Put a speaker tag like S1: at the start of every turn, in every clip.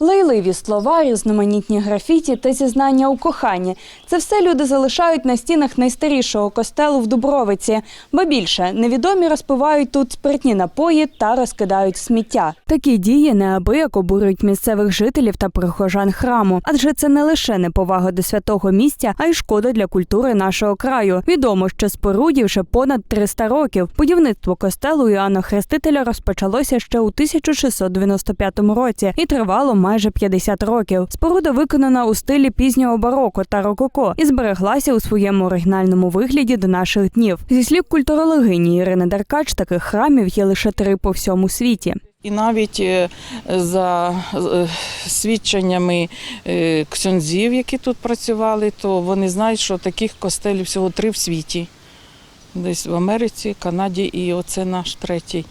S1: Лайливі слова, різноманітні графіті та зізнання у коханні – це все люди залишають на стінах найстарішого костелу в Дубровиці. Ба більше, невідомі розпивають тут спиртні напої та розкидають сміття. Такі дії неабияк обурюють місцевих жителів та прихожан храму, адже це не лише неповага до святого місця, а й шкода для культури нашого краю. Відомо, що споруді вже понад 300 років. Будівництво костелу Іоанна Хрестителя розпочалося ще у 1695 році і тривало майже 50 років. Споруда виконана у стилі пізнього бароко та рококо і збереглася у своєму оригінальному вигляді до наших днів. Зі слів культурологині Ірини Деркач, таких храмів є лише три по всьому світі.
S2: І навіть е, за е, свідченнями е, ксьонзів, які тут працювали, то вони знають, що таких костелів всього три в світі. Десь в Америці, Канаді і оце наш третій.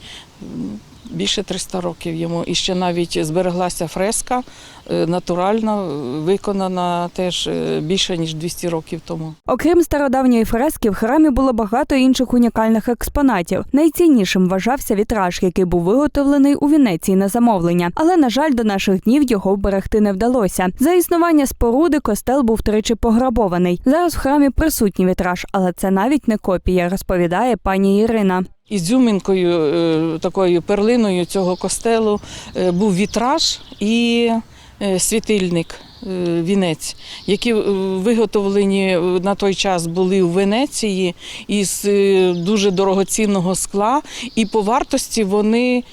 S2: Більше 300 років йому. І ще навіть збереглася фреска е, натуральна, е, виконана теж е, більше ніж 200 років тому.
S1: Окрім стародавньої фрески, в храмі було багато інших унікальних експонатів. Найціннішим вважався вітраж, який був виготовлений у Венеції на замовлення. Але, на жаль, до наших днів його вберегти не вдалося. За існування споруди костел був тричі пограбований. Зараз в храмі присутній вітраж, але це навіть не копія, розповідає пані Ірина.
S2: Ізюмінкою, е, такою перлиною цього костелу е, був вітраж і е, світильник. Е, Вінець, які е, виготовлені е, на той час були в Венеції із дуже дорогоцінного скла, і по вартості вони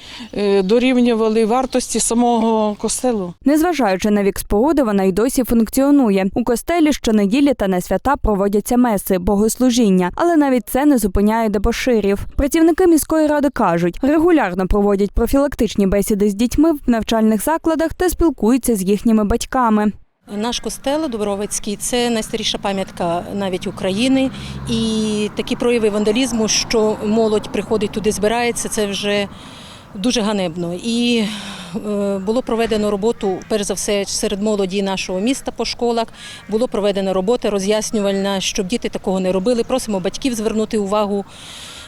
S2: дорівнювали вартості самого костелу.
S1: Незважаючи на вік споруди, вона й досі функціонує. У костелі щонеділі та на свята проводяться меси, богослужіння, але навіть це не зупиняє дебоширів. Працівники міської ради кажуть, регулярно проводять профілактичні бесіди з дітьми в навчальних закладах та спілкуються з їхніми батьками.
S3: Наш костел Дубровицький це найстаріша пам'ятка навіть України. І такі прояви вандалізму, що молодь приходить туди, збирається, це вже дуже ганебно. І е, було проведено роботу, перш за все, серед молоді нашого міста по школах. Було проведена робота роз'яснювальна, щоб діти такого не робили. Просимо батьків звернути увагу.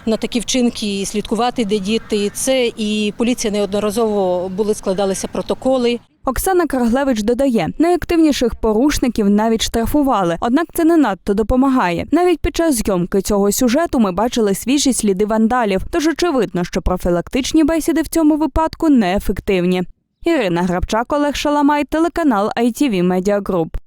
S3: На такі вчинки і слідкувати, де діти. Це і поліція неодноразово були складалися протоколи.
S1: Оксана Краглевич додає, найактивніших порушників навіть штрафували, однак це не надто допомагає. Навіть під час зйомки цього сюжету ми бачили свіжі сліди вандалів, тож очевидно, що профілактичні бесіди в цьому випадку неефективні. Ірина Грабчак, Олег Шаламай, телеканал ITV Media Group.